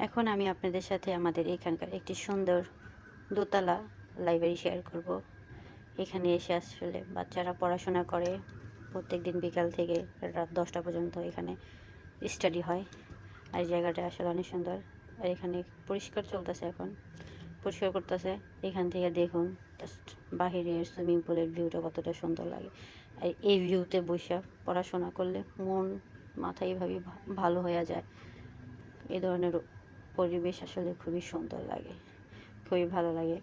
এখন আমি আপনাদের সাথে আমাদের এখানকার একটি সুন্দর দোতলা লাইব্রেরি শেয়ার করব। এখানে এসে আসলে বাচ্চারা পড়াশোনা করে। প্রত্যেক দিন বিকাল থেকে রাত দশটা পর্যন্ত এখানে স্টাডি হয়। আর জায়গাটা আসলে অনেক সুন্দর। আর এখানে পরিষ্কার চলতেছে এখন। পরিষ্কার করতেছে। এখান থেকে দেখুন জাস্ট বাহিরের সুইমিং পুলের ভিউটা কতটা সুন্দর লাগে। আর এই ভিউতে বসে পড়াশোনা করলে মন মাথা এইভাবে ভা- ভালো হয়ে যায়। এ ধরনের পরিবেশ আসলে খুবই সুন্দর লাগে। খুবই ভালো লাগে।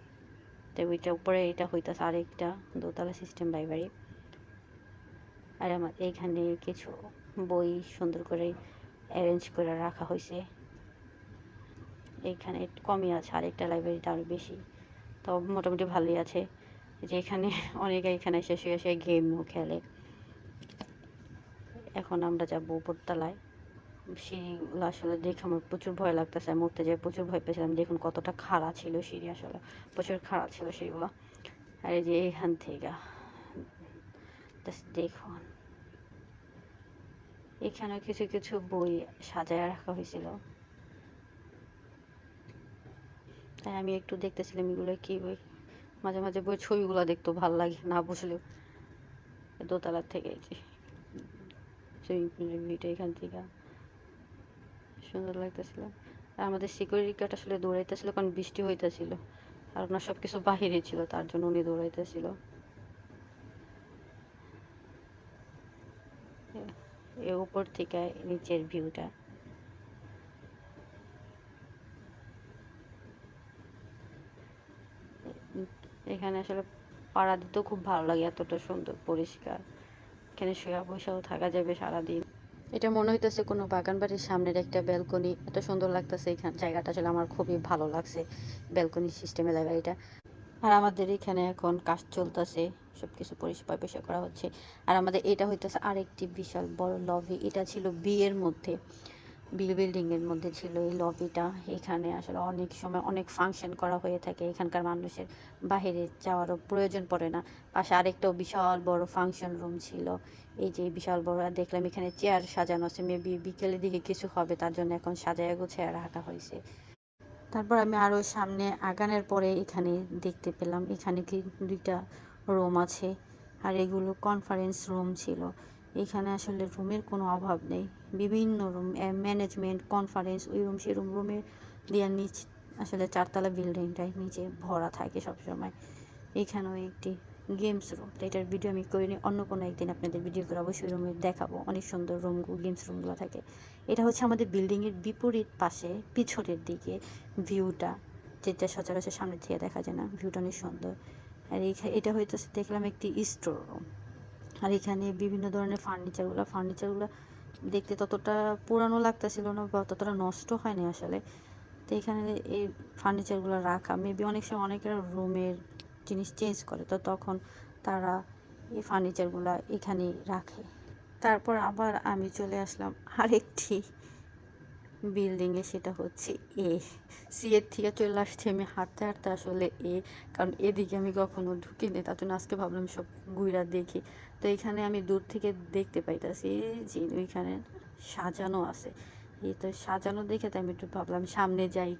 তো ওইটা উপরে এটা হইতাছে আরেকটা দোতলা সিস্টেম লাইব্রেরি আর আমার এইখানে কিছু বই সুন্দর করে অ্যারেঞ্জ করে রাখা হয়েছে এইখানে কমই আছে, আরেকটা লাইব্রেরিটা আরও বেশি। তো মোটামুটি ভালোই আছে। যে এখানে অনেকে এখানে এসে শুয়ে শুয়ে গেমও খেলে। এখন আমরা যাব উপরতলায়। সিঁড়িগুলো আসলে দেখে আমার প্রচুর ভয় লাগতেছে। আমি উঠতে যেয়ে প্রচুর ভয় পেয়েছিলাম। দেখুন কতটা খাড়া ছিল সিঁড়ি আসলে। প্রচুর খাড়া ছিল সিঁড়িগুলো আর এই যে এখান থেকে দেখুন। এখানে কিছু কিছু বই সাজায় রাখা হয়েছিল। তাই আমি একটু দেখতেছিলাম এগুলো কি বই। মাঝে মাঝে বই ছবিগুলো দেখতো ভালো লাগে না বুঝলেও। দোতলার থেকে সুইমিং পুলের ভিউটা এখান থেকে। সুন্দর লাগতেছিল। আর আমাদের সিকিউরিটি গার্ড আসলে দৌড়াইতেছিল কারণ বৃষ্টি হইতেছিল। আর ওনার সব কিছু বাহিরে ছিল, তার জন্য উনি দৌড়াইতেছিল। এ উপর থেকে নিচের ভিউটা এখানে আসলে পাড়া দিতেও খুব ভালো লাগে, এতটা সুন্দর, পরিষ্কার। এখানে শুয়ে বসেও থাকা যাবে সারাদিন। এটা মনে হইতেছে কোনো বাগান বাড়ির সামনের একটা ব্যালকনি। এত সুন্দর লাগতেছে এখানে, জায়গাটা আসলে আমার খুবই ভালো লাগছে ব্যালকনি সিস্টেমে এটা আর আমাদের এখানে এখন কাজ চলতেছে সব কিছু পরিষ্কার পরিষ্কার করা হচ্ছে। আর আমাদের এটা হইতেছে আরেকটি বিশাল বড় লবি এটা ছিল বিয়ের মধ্যে। বিল বিল্ডিং এর মধ্যে ছিল এই লবিটা। এখানে আসলে অনেক সময় অনেক ফাংশন করা হয়ে থাকে। এখানকার মানুষের বাইরে যাওয়ারও প্রয়োজন পড়ে না। পাশে আরেকটাও বিশাল বড় ফাংশন রুম ছিল। এই যে বিশাল বড় দেখলাম এখানে চেয়ার সাজানো আছে। মেবি বিকেলের দিকে কিছু হবে, তার জন্য এখন সাজায় গুছায় রাখা হয়েছে। তারপর আমি আরও সামনে আগানের পরে এখানে দেখতে পেলাম, এখানে কি দুইটা রুম আছে। আর এগুলো কনফারেন্স রুম ছিল। এখানে আসলে রুমের কোনো অভাব নেই। বিভিন্ন রুম ম্যানেজমেন্ট কনফারেন্স ওই রুম, সে রুম, রুমের দেওয়ার নিচ, আসলে চারতলা বিল্ডিংটাই নিচে ভরা থাকে সবসময়। এখানেও একটি গেমস রুম এটার ভিডিও আমি করিনি, অন্য কোনো একদিন আপনাদের ভিডিও করে অবশ্যই রুমে দেখাবো। অনেক সুন্দর রুমগুলো গেমস রুমগুলো থাকে। এটা হচ্ছে আমাদের বিল্ডিংয়ের বিপরীত পাশে, পিছনের দিকে ভিউটা যেটা সচরাচর সামনে থেকে দেখা যায় না ভিউটা অনেক সুন্দর। আর এটা হইতেছে, দেখলাম একটি স্টোর রুম আর এখানে বিভিন্ন ধরনের ফার্নিচারগুলো ফার্নিচারগুলো দেখতে ততটা পুরানো লাগতেছিল না বা ততটা নষ্ট হয়নি আসলে। তো এখানে এই ফার্নিচারগুলো রাখা মেবি অনেক সময় অনেকের রুমের জিনিস চেঞ্জ করে, তো তখন তারা এই ফার্নিচারগুলো এখানেই রাখে। তারপর আবার আমি চলে আসলাম আরেকটি বিল্ডিংয়ে সেটা হচ্ছে এ সি এর থেকে চলে আসছে আমি হাঁটতে হাঁটতে আসলে এ কারণ এদিকে আমি কখনো ঢুকিনি, তার জন্য আজকে ভাবলাম সব ঘুরা দেখি। তো এখানে আমি দূর থেকে দেখতে পাইতাছি যে ওইখানে সাজানো আছে। এই তো সাজানো দেখে তাই আমি একটু ভাবলাম সামনে যাই।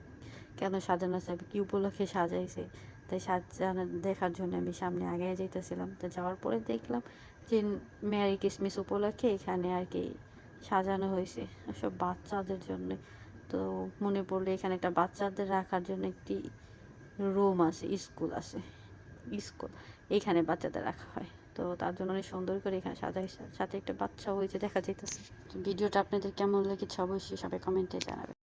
কেন সাজানো আছে? কি উপলক্ষে সাজাইছে? তাই সাজানো দেখার জন্য আমি সামনে আগে যাইতেছিলাম। তো যাওয়ার পরে দেখলাম যে মেরি কিসমিস উপলক্ষে এখানে আর কি সাজানো হয়েছে সব বাচ্চাদের জন্য। তো মনে পড়লে এখানে একটা বাচ্চাদের রাখার জন্য একটি রুম আছে, স্কুল আছে, স্কুল। এখানে বাচ্চাদের রাখা হয়। তো তার জন্য অনেক সুন্দর করে এখানে সাজাই, সাথে একটা বাচ্চা হয়েছে, দেখা যাইতেছে। ভিডিওটা আপনাদের কেমন লেগেছে অবশ্যই সবাই কমেন্টে জানাবেন।